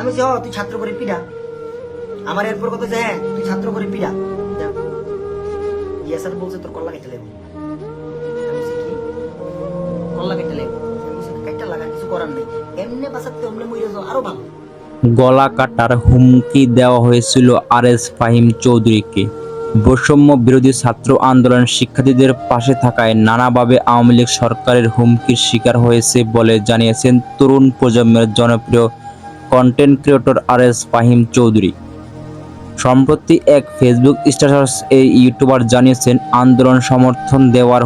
আমি তুই ছাত্র করে পিড়া। আমার এরপর হ্যাঁ তুই ছাত্র করে পিড়া। স্যার বলছে, তোর কল্লা কেটে কল্লা কেটে গলা কাটার হুমকি দেওয়া হয়েছিল আর এস ফাহিম চৌধুরীকে। বৈষম্য বিরোধী ছাত্র আন্দোলন শিক্ষার্থীদের পাশে থাকায় নানাভাবে আওয়ামী লীগ সরকারের হুমকির শিকার হয়েছে বলে জানিয়েছেন তরুণ প্রজন্মের জনপ্রিয় content creator R S Fahim Chowdhury সম্প্রতি এক ফেসবুক স্ট্যাটাস এই ইউটিউবার জানিয়েছেন, আন্দোলন সমর্থন দেওয়ার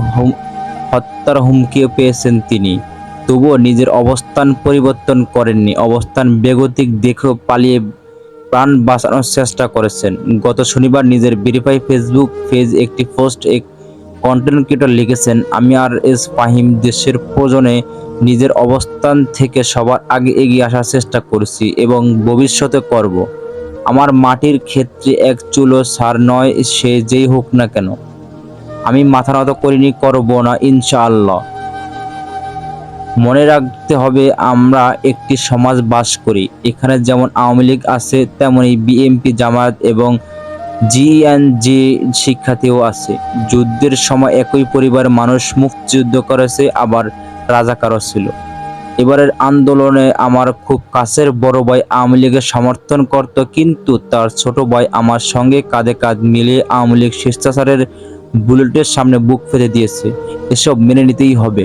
হত্যার হুমকিও পেয়েছেন তিনি। তবুও নিজের অবস্থান পরিবর্তন করেননি। অবস্থান বেগতিক দেখেও পালিয়ে প্রাণ বাঁচানোর চেষ্টা করেছেন। গত শনিবার নিজের ভেরিফাই ফেসবুক পেজ একটি পোস্ট এক কন্টেন্ট ক্রিয়েটর লিখেছেন, আমি আর এস ফাহিম দেশের প্রয়োজনে নিজের অবস্থান থেকে সবার আগে এগিয়ে আসার চেষ্টা করছি এবং ভবিষ্যতে করব। আমার মাটির ক্ষেত্রে এক চুলো সার নয়, সে যেই হোক না কেন। আমি মাথা নত করিনি, করব না, ইনশাআল্লাহ। মনে রাখতে হবে, আমরা একটি সমাজ বাস করি। এখানে যেমন আওয়ামী লীগ আছে তেমনই বিএনপি, জামায়াত এবং জিএনজি শিক্ষার্থীও আছে। যুদ্ধের সময় একই পরিবার মানুষ মুক্তিযুদ্ধ করেছে, আবার রাজাকারও ছিল। এবারের আন্দোলনে আমার খুব কাছের বড় ভাই আওয়ামী লীগের সমর্থন করত, কিন্তু তার ছোট ভাই আমার সঙ্গে কাঁধে কাঁধ মিলিয়ে আওয়ামী লীগ স্বেচ্ছাচারের বুলেটের সামনে বুক ফেলে দিয়েছে। এসব মেনে নিতেই হবে।